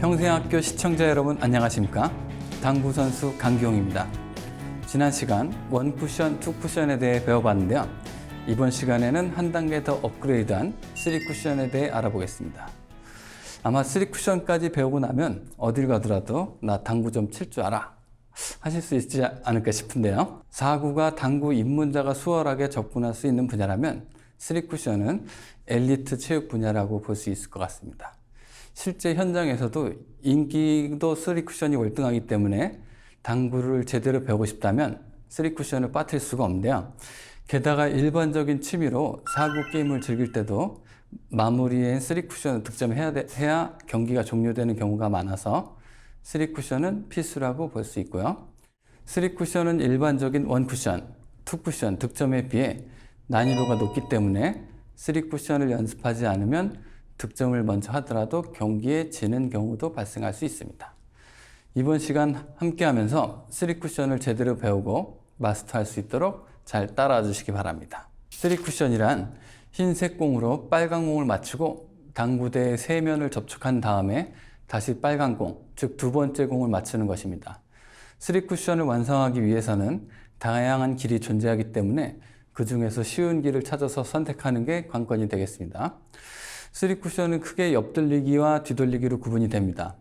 평생학교 시청자 여러분 안녕하십니까? 당구 선수 강기용입니다. 지난 시간 원 쿠션, 투 쿠션에 대해 배워봤는데요. 이번 시간에는 한 단계 더 업그레이드한 쓰리 쿠션에 대해 알아보겠습니다. 아마 쓰리 쿠션까지 배우고 나면 어딜 가더라도 나 당구 좀 칠 줄 알아 하실 수 있지 않을까 싶은데요. 4구가 당구 입문자가 수월하게 접근할 수 있는 분야라면 쓰리 쿠션은 엘리트 체육 분야라고 볼 수 있을 것 같습니다. 실제 현장에서도 인기도 쓰리 쿠션이 월등하기 때문에 당구를 제대로 배우고 싶다면 쓰리 쿠션을 빠뜨릴 수가 없는데요. 게다가 일반적인 취미로 사구 게임을 즐길 때도 마무리엔 쓰리 쿠션을 득점해야 돼- 해야 경기가 종료되는 경우가 많아서 쓰리 쿠션은 필수라고 볼 수 있고요. 쓰리 쿠션은 일반적인 원 쿠션, 투 쿠션 득점에 비해 난이도가 높기 때문에 쓰리 쿠션을 연습하지 않으면 득점을 먼저 하더라도 경기에 지는 경우도 발생할 수 있습니다. 이번 시간 함께 하면서 쓰리 쿠션을 제대로 배우고 마스터할 수 있도록 잘 따라와 주시기 바랍니다. 쓰리 쿠션이란 흰색 공으로 빨간 공을 맞추고 당구대의 세 면을 접촉한 다음에 다시 빨간 공, 즉 두 번째 공을 맞추는 것입니다. 쓰리 쿠션을 완성하기 위해서는 다양한 길이 존재하기 때문에 그 중에서 쉬운 길을 찾아서 선택하는 게 관건이 되겠습니다. 쓰리 쿠션은 크게 옆돌리기와 뒤돌리기로 구분이 됩니다.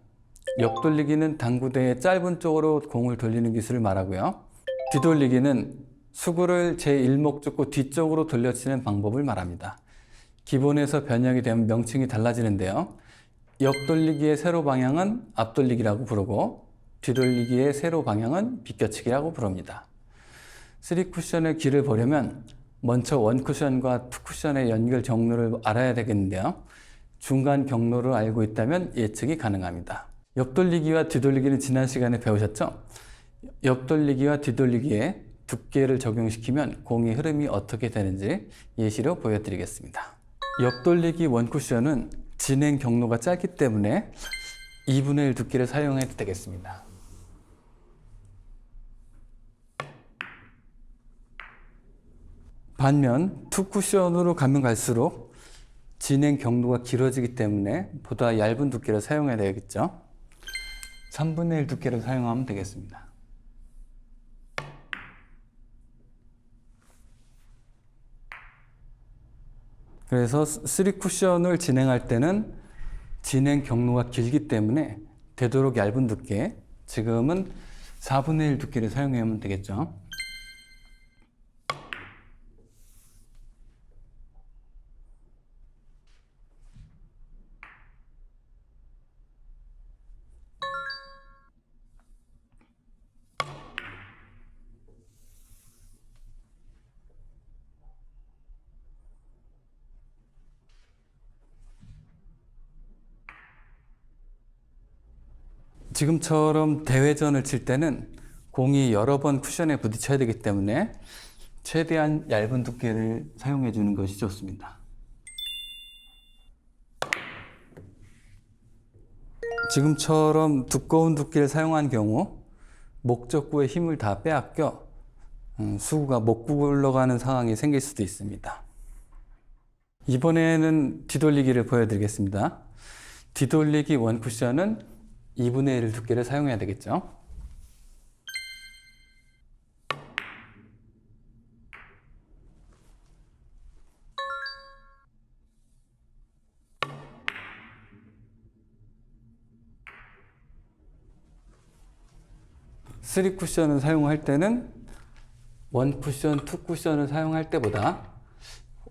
옆돌리기는 당구대의 짧은 쪽으로 공을 돌리는 기술을 말하고요. 뒤돌리기는 수구를 제1목적구 뒤쪽으로 돌려치는 방법을 말합니다. 기본에서 변형이 되면 명칭이 달라지는데요. 옆돌리기의 세로 방향은 앞돌리기라고 부르고 뒤돌리기의 세로 방향은 비껴치기라고 부릅니다. 쓰리 쿠션의 길을 보려면 먼저 원 쿠션과 투 쿠션의 연결 경로를 알아야 되겠는데요. 중간 경로를 알고 있다면 예측이 가능합니다. 옆돌리기와 뒤돌리기는 지난 시간에 배우셨죠? 옆돌리기와 뒤돌리기에 두께를 적용시키면 공의 흐름이 어떻게 되는지 예시로 보여드리겠습니다. 옆돌리기 원 쿠션은 진행 경로가 짧기 때문에 2분의 1 두께를 사용해도 되겠습니다. 반면 투 쿠션으로 가면 갈수록 진행 경로가 길어지기 때문에 보다 얇은 두께를 사용해야 되겠죠. 3분의 1 두께를 사용하면 되겠습니다. 그래서 쓰리 쿠션을 진행할 때는 진행 경로가 길기 때문에 되도록 얇은 두께, 지금은 4분의 1 두께를 사용하면 되겠죠. 지금처럼 대회전을 칠 때는 공이 여러 번 쿠션에 부딪혀야 되기 때문에 최대한 얇은 두께를 사용해 주는 것이 좋습니다. 지금처럼 두꺼운 두께를 사용한 경우 목적구의 힘을 다 빼앗겨 음, 수구가 못 굴러가는 상황이 생길 수도 있습니다. 이번에는 뒤돌리기를 보여드리겠습니다. 뒤돌리기 원 쿠션은 2분의 1 두께를 사용해야 되겠죠. 쓰리 쿠션을 사용할 때는 원 쿠션, 투 쿠션을 사용할 때보다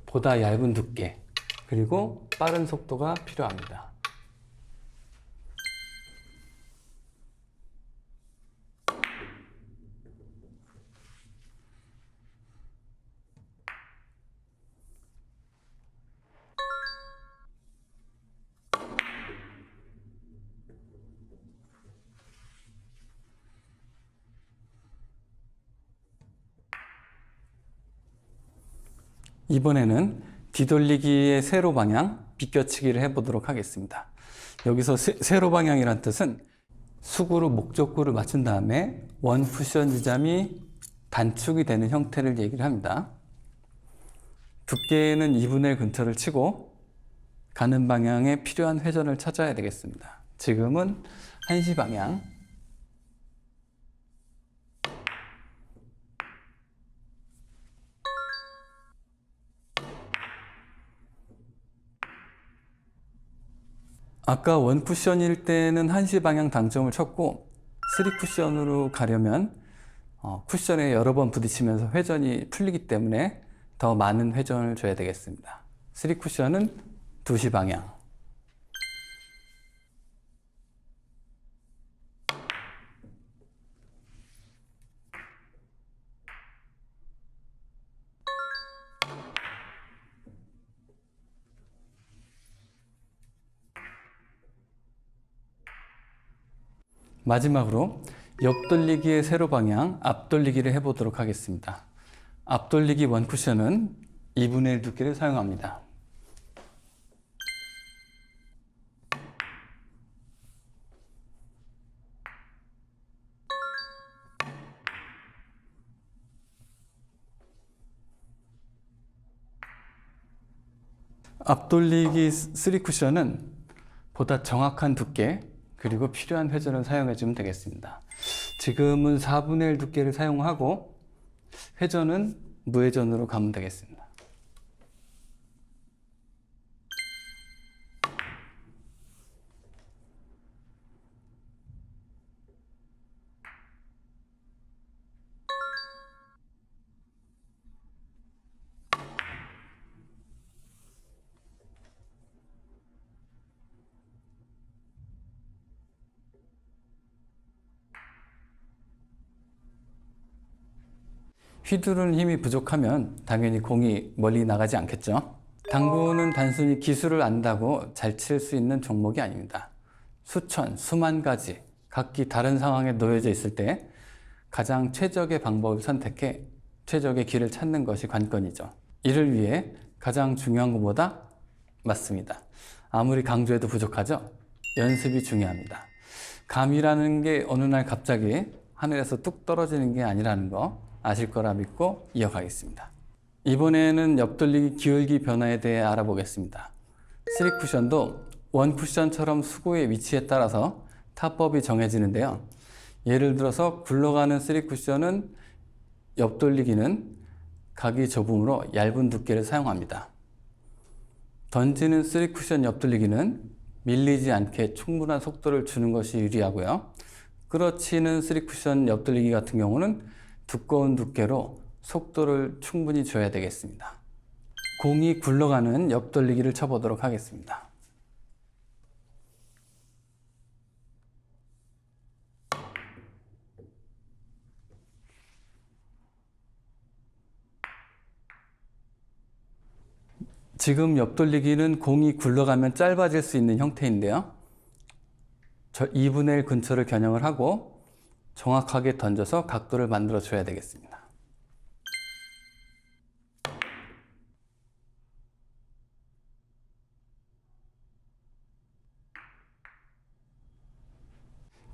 보다 얇은 두께 그리고 빠른 속도가 필요합니다. 이번에는 뒤돌리기의 세로 방향, 비껴치기를 해보도록 하겠습니다. 여기서 세, 세로 방향이란 뜻은 수구로 목적구를 맞춘 다음에 원 쿠션 지점이 단축이 되는 형태를 얘기를 합니다. 두께는 2분의 1 근처를 치고 가는 방향에 필요한 회전을 찾아야 되겠습니다. 지금은 1시 방향. 아까 원 쿠션일 때는 1시 방향 당점을 쳤고 3 쿠션으로 가려면 어, 쿠션에 여러 번 부딪히면서 회전이 풀리기 때문에 더 많은 회전을 줘야 되겠습니다. 3 쿠션은 2시 방향. 마지막으로 옆돌리기의 세로 방향 앞돌리기를 해보도록 하겠습니다. 앞돌리기 원 쿠션은 2분의 1 두께를 사용합니다. 앞돌리기 3 쿠션은 보다 정확한 두께 그리고 필요한 회전을 사용해 주면 되겠습니다. 지금은 4분의 1 두께를 사용하고 회전은 무회전으로 가면 되겠습니다. 휘두르는 힘이 부족하면 당연히 공이 멀리 나가지 않겠죠. 당구는 단순히 기술을 안다고 잘 칠 수 있는 종목이 아닙니다. 수천, 수만 가지 각기 다른 상황에 놓여져 있을 때 가장 최적의 방법을 선택해 최적의 길을 찾는 것이 관건이죠. 이를 위해 가장 중요한 것보다 맞습니다. 아무리 강조해도 부족하죠? 연습이 중요합니다. 감이라는 게 어느 날 갑자기 하늘에서 뚝 떨어지는 게 아니라는 거 아실 거라 믿고 이어가겠습니다. 이번에는 옆돌리기 기울기 변화에 대해 알아보겠습니다. 3 쿠션도 원 쿠션처럼 수고의 위치에 따라서 타법이 정해지는데요. 예를 들어서 굴러가는 3 쿠션은 옆돌리기는 각이 좁으므로 얇은 두께를 사용합니다. 던지는 3 쿠션 옆돌리기는 밀리지 않게 충분한 속도를 주는 것이 유리하고요. 끌어치는 3 쿠션 옆돌리기 같은 경우는 두꺼운 두께로 속도를 충분히 줘야 되겠습니다. 공이 굴러가는 옆돌리기를 쳐보도록 하겠습니다. 지금 옆돌리기는 공이 굴러가면 짧아질 수 있는 형태인데요. 저 2분의 1 근처를 겨냥을 하고 정확하게 던져서 각도를 만들어 줘야 되겠습니다.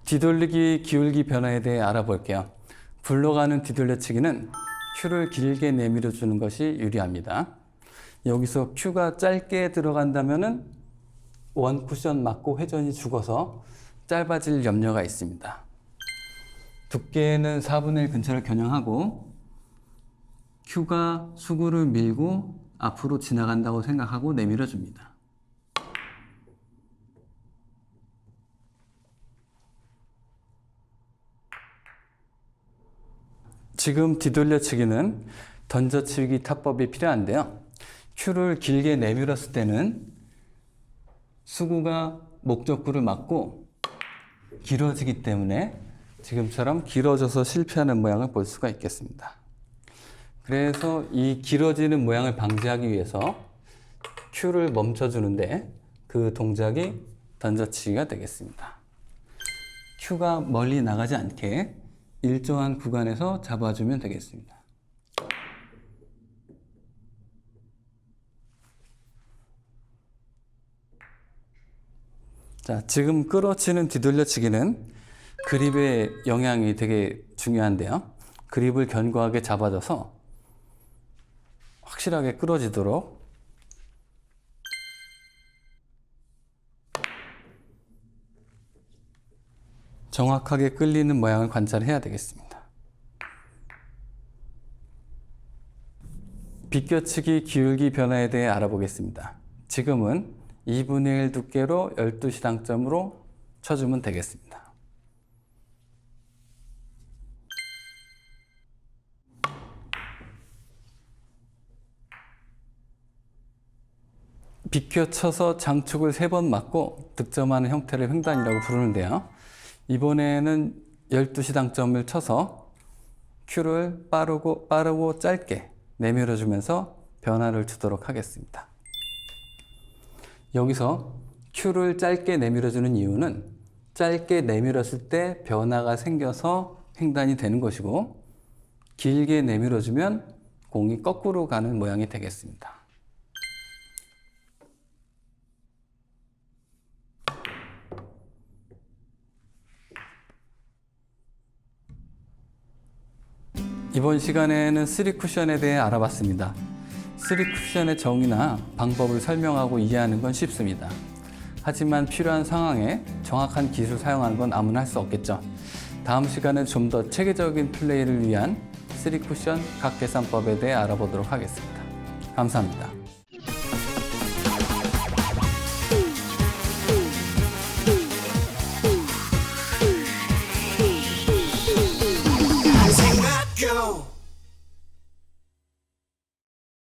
뒤돌리기 기울기 변화에 대해 알아볼게요. 굴러가는 뒤돌려치기는 큐를 길게 내밀어 주는 것이 유리합니다. 여기서 큐가 짧게 들어간다면은 원 쿠션 맞고 회전이 죽어서 짧아질 염려가 있습니다. 두께는 4분의 1 근처를 겨냥하고 큐가 수구를 밀고 앞으로 지나간다고 생각하고 내밀어 줍니다. 지금 뒤돌려치기는 던져치기 타법이 필요한데요. 큐를 길게 내밀었을 때는 수구가 목적구를 맞고 길어지기 때문에 지금처럼 길어져서 실패하는 모양을 볼 수가 있겠습니다. 그래서 이 길어지는 모양을 방지하기 위해서 큐를 멈춰주는데 그 동작이 던져치기가 되겠습니다. 큐가 멀리 나가지 않게 일정한 구간에서 잡아주면 되겠습니다. 자, 지금 끌어치는 뒤돌려치기는 그립의 영향이 되게 중요한데요. 그립을 견고하게 잡아줘서 확실하게 끌어지도록 정확하게 끌리는 모양을 관찰해야 되겠습니다. 비껴치기 기울기 변화에 대해 알아보겠습니다. 지금은 2분의 1 두께로 12시 당점으로 쳐주면 되겠습니다. 비껴쳐서 장축을 세 번 맞고 득점하는 형태를 횡단이라고 부르는데요. 이번에는 12시 당점을 쳐서 큐를 빠르고 빠르고 짧게 내밀어 주면서 변화를 주도록 하겠습니다. 여기서 큐를 짧게 내밀어 주는 이유는 짧게 내밀었을 때 변화가 생겨서 횡단이 되는 것이고 길게 내밀어 주면 공이 거꾸로 가는 모양이 되겠습니다. 이번 시간에는 3쿠션에 대해 알아봤습니다. 3쿠션의 정의나 방법을 설명하고 이해하는 건 쉽습니다. 하지만 필요한 상황에 정확한 기술 사용하는 건 아무나 할 수 없겠죠. 다음 시간에 좀 더 체계적인 플레이를 위한 3쿠션 각 계산법에 대해 알아보도록 하겠습니다. 감사합니다.